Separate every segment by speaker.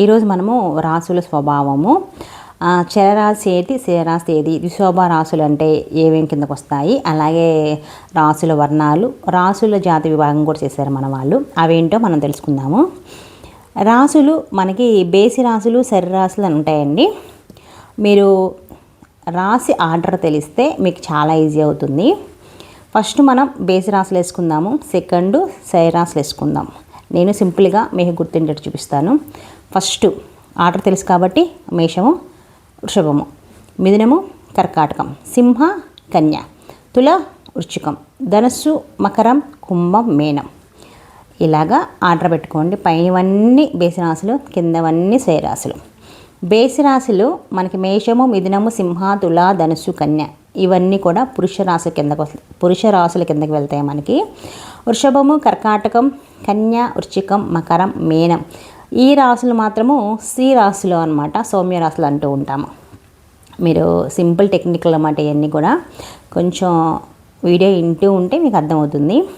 Speaker 1: ఈరోజు మనము రాసుల స్వభావము. చరరాశి ఏది? స్థిరరాశి ఏది? విశోభ రాసులు అంటే ఏమేమి కిందకు వస్తాయి? అలాగే రాసుల వర్ణాలు రాసుల జాతి విభాగం కూడా చేశారు మన వాళ్ళు. అవేంటో మనం తెలుసుకుందాము. రాసులు మనకి బేసి రాసులు సరి అని ఉంటాయండి. మీరు రాసి ఆర్డర్ తెలిస్తే మీకు చాలా ఈజీ అవుతుంది. ఫస్ట్ మనం బేసి రాసులు వేసుకుందాము. సెకండ్ శరీరాశులు వేసుకుందాం. నేను సింపుల్గా మీకు గుర్తుండేట్టు చూపిస్తాను. ఫస్ట్ ఆర్డర్ తెలుసు కాబట్టి మేషము వృషభము. మిథునము కర్కాటకం. సింహ కన్య. తుల వృచ్చికం ధనస్సు మకరం కుంభం మేనం. ఇలాగా ఆర్డర్ పెట్టుకోండి. పైనవన్నీ బేసి రాశులు కిందవన్నీ శయరాశులు బేసి రాశులు మనకి మేషము మిథునము సింహ తుల ధనుసు కన్య. ఇవన్నీ కూడా పురుష రాశుల కిందకు పురుష రాశుల కిందకి వెళ్తాయి మనకి. వృషభము కర్కాటకం కన్య వృచ్చికం మకరం మేనం. ఈ రాశులు మాత్రము స్త్రీ రాశులు అనమాట సౌమ్య రాశులు అంటూ ఉంటాము. మీరు సింపుల్ టెక్నికల్ అన్నమాట ఇవన్నీ కూడా కొంచెం వీడియో వింటూ ఉంటే మీకు అర్థమవుతుంది.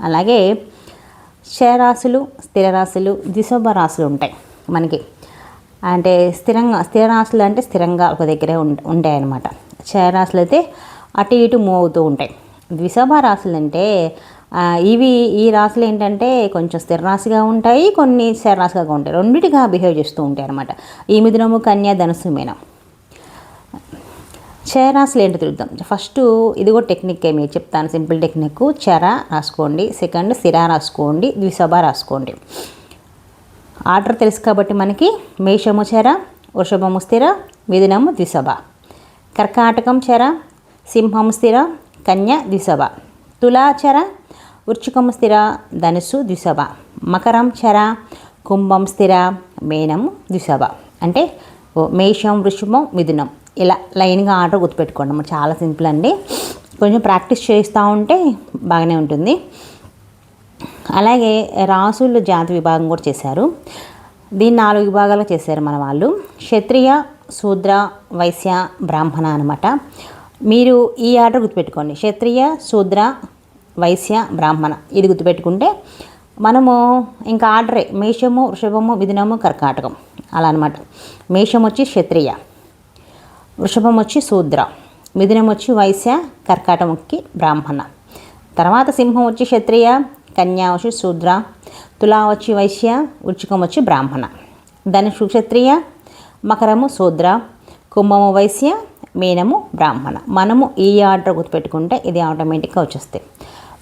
Speaker 1: అలాగే క్షయరాశులు స్థిర రాశులు దిశోభ రాశులు ఉంటాయి మనకి. అంటే స్థిరంగా స్థిర రాశులు అంటే స్థిరంగా ఒక దగ్గరే ఉం- ఉంటాయి అన్నమాట. క్షయరాశులు అయితే అటు ఇటు మూవ్ అవుతూ ఉంటాయి. ద్విశోభ రాశులు అంటే ఇవి ఈ రాశులు ఏంటంటే కొంచెం స్థిరరాశిగా ఉంటాయి కొన్ని శరరాశిగా ఉంటాయి. రెండిటిగా బిహేవ్ చేస్తూ ఉంటాయి అనమాట ఈ మిథునము కన్యా ధనుసు మీనం. చరాసులు ఏంటో చూద్దాం ఫస్ట్ ఇది కూడా టెక్నిక్ మీకు చెప్తాను. Simple technique. చర రాసుకోండి. సెకండ్ సిరా రాసుకోండి. ద్విసభ రాసుకోండి. ఆర్డర్ తెలుసు కాబట్టి మనకి మేషము చెర వృషభము స్థిర మిథునము ద్విసభ. కర్కాటకం చెర సింహం స్థిర కన్య ద్విసభ. తులాచర వృచ్చికం స్థిర ధనుసు ద్విసభ మకరం చర కుంభం స్థిర మేనము ద్విసభ అంటే మేషం వృషభం మిథునం. ఇలా లైన్గా ఆర్డర్ గుర్తుపెట్టుకోండి. చాలా సింపుల్ అండి. కొంచెం ప్రాక్టీస్ చేస్తూ ఉంటే బాగానే ఉంటుంది. అలాగే రాసుల జాతి విభాగం కూడా చేశారు. దీన్ని నాలుగు విభాగాలుగా చేశారు మన వాళ్ళు. క్షత్రియ శూద్ర వైశ్య బ్రాహ్మణ అనమాట మీరు ఈ ఆర్డర్ గుర్తుపెట్టుకోండి. క్షత్రియ శూద్ర వైశ్య బ్రాహ్మణ. ఇది గుర్తుపెట్టుకుంటే మనము ఇంకా ఆర్డరే. మేషము వృషభము మిథునము కర్కాటకం. అలా అనమాట మేషం వచ్చి క్షత్రియ వృషభం వచ్చి శూద్ర మిథునం వచ్చి వైశ్య కర్కాటకంకి బ్రాహ్మణ. తర్వాత సింహం వచ్చి క్షత్రియ కన్యా వచ్చి శూద్ర తులా వచ్చి వైశ్య వృచ్చికం వచ్చి బ్రాహ్మణ. ధనుషు క్షత్రియ మకరము శూద్ర కుంభము వైశ్య మీనము బ్రాహ్మణ. మనము ఈ ఆర్డర్ గుర్తుపెట్టుకుంటే ఇది ఆటోమేటిక్గా వచ్చేస్తాయి.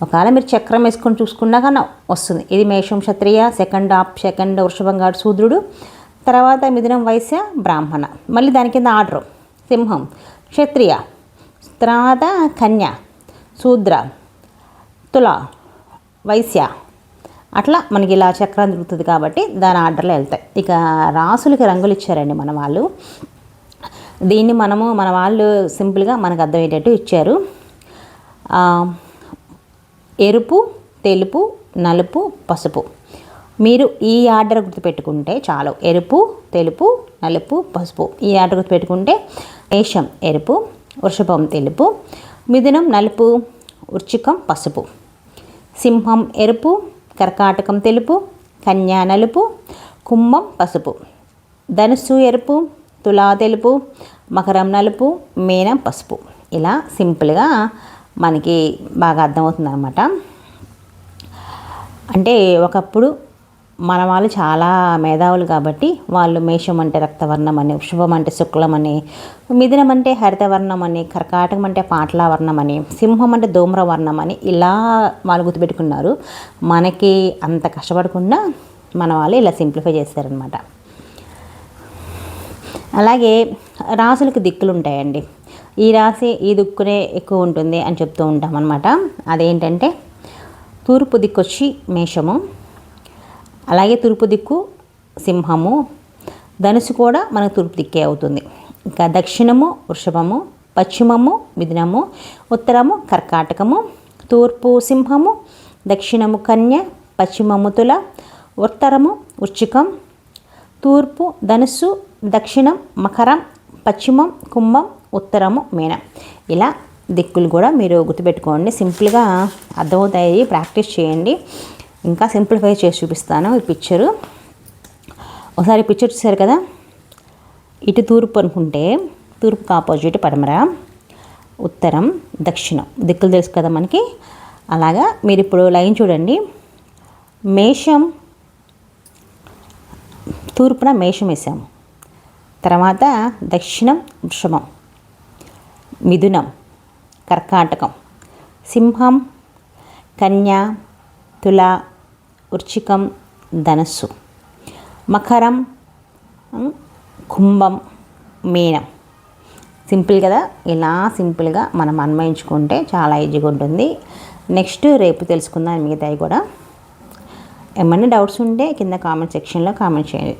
Speaker 1: ఒకవేళ మీరు చక్రం వేసుకొని చూసుకున్నా కానీ వస్తుంది. ఇది మేషం క్షత్రియ సెకండ్ ఆప్ సెకండ్ వృషభంగాడు శూద్రుడు తర్వాత మిథునం వైశ్య బ్రాహ్మణ. మళ్ళీ దాని కింద ఆర్డర్ సింహం క్షత్రియ తర్వాత కన్య శూద్ర తుల వైశ్య. అట్లా మనకి ఇలా చక్రం దొరుకుతుంది కాబట్టి దాని ఆర్డర్లో వెళ్తాయి. ఇక రాసులకి రంగులు ఇచ్చారండి మన వాళ్ళు. దీన్ని మనము మన వాళ్ళు సింపుల్గా మనకు అర్థమయ్యేటట్టు ఇచ్చారు. ఎరుపు తెలుపు నలుపు పసుపు. మీరు ఈ ఆర్డర్ గుర్తుపెట్టుకుంటే చాలు. ఎరుపు తెలుపు నలుపు పసుపు. ఈ ఆర్డర్ గుర్తుపెట్టుకుంటే మేషం ఎరుపు వృషభం తెలుపు మిథునం నలుపు వృచ్చికం పసుపు. సింహం ఎరుపు కర్కాటకం తెలుపు కన్యా నలుపు కుంభం పసుపు. ధనుస్సు ఎరుపు తులా తెలుపు మకరం నలుపు మీనం పసుపు. ఇలా సింపుల్గా మనకి బాగా అర్థమవుతుంది అనమాట అంటే ఒకప్పుడు మన వాళ్ళు చాలా మేధావులు కాబట్టి వాళ్ళు మేషం అంటే రక్తవర్ణం అని శుభం అంటే శుక్లం అని మిథునం అంటే హరితవర్ణం అని కర్కాటకం అంటే పాటలావర్ణం అని సింహం అంటే ధూమ్రవర్ణం అని ఇలా వాళ్ళు గుర్తుపెట్టుకున్నారు. మనకి అంత కష్టపడకుండా మన వాళ్ళు ఇలా సింప్లిఫై చేస్తారనమాట అలాగే రాసులకు దిక్కులు ఉంటాయండి ఈ రాశి ఈ దిక్కునే ఎక్కువ ఉంటుంది అని చెప్తూ ఉంటాం అనమాట అదేంటంటే తూర్పు దిక్కు వచ్చి మేషము అలాగే తూర్పు దిక్కు సింహము ధనుసు కూడా మనకు తూర్పు దిక్కే అవుతుంది. ఇంకా దక్షిణము వృషభము పశ్చిమము మిథునము ఉత్తరము కర్కాటకము తూర్పు సింహము దక్షిణము కన్య పశ్చిమము తుల ఉత్తరము వృచ్చికం తూర్పు ధనుస్సు దక్షిణం మకరం పశ్చిమం కుంభం ఉత్తరము మీనం. ఇలా దిక్కులు కూడా మీరు గుర్తుపెట్టుకోండి. సింపుల్గా అర్థమవుతాయి. ప్రాక్టీస్ చేయండి. ఇంకా సింప్లిఫై చేసి చూపిస్తాను ఈ పిక్చరు. ఒకసారి పిక్చర్ చూసారు కదా? ఇటు తూర్పు అనుకుంటే తూర్పుకు ఆపోజిట్ పడమర ఉత్తరం దక్షిణం. దిక్కులు తెలుసు కదా మనకి? అలాగా మీరు ఇప్పుడు లైన్ చూడండి. మేషం తూర్పున మేషం వేసాము తర్వాత దక్షిణం వృషభం మిథునం కర్కాటకం సింహం కన్య తుల వృచ్చికం ధనస్సు మకరం కుంభం మీనం. సింపుల్ కదా? ఇలా సింపుల్గా మనం అన్వయించుకుంటే చాలా ఈజీగా ఉంటుంది. నెక్స్ట్ రేపు తెలుసుకుందాం మిగతాయి కూడా. ఏమైనా డౌట్స్ ఉంటే కింద కామెంట్ సెక్షన్లో కామెంట్ చేయండి.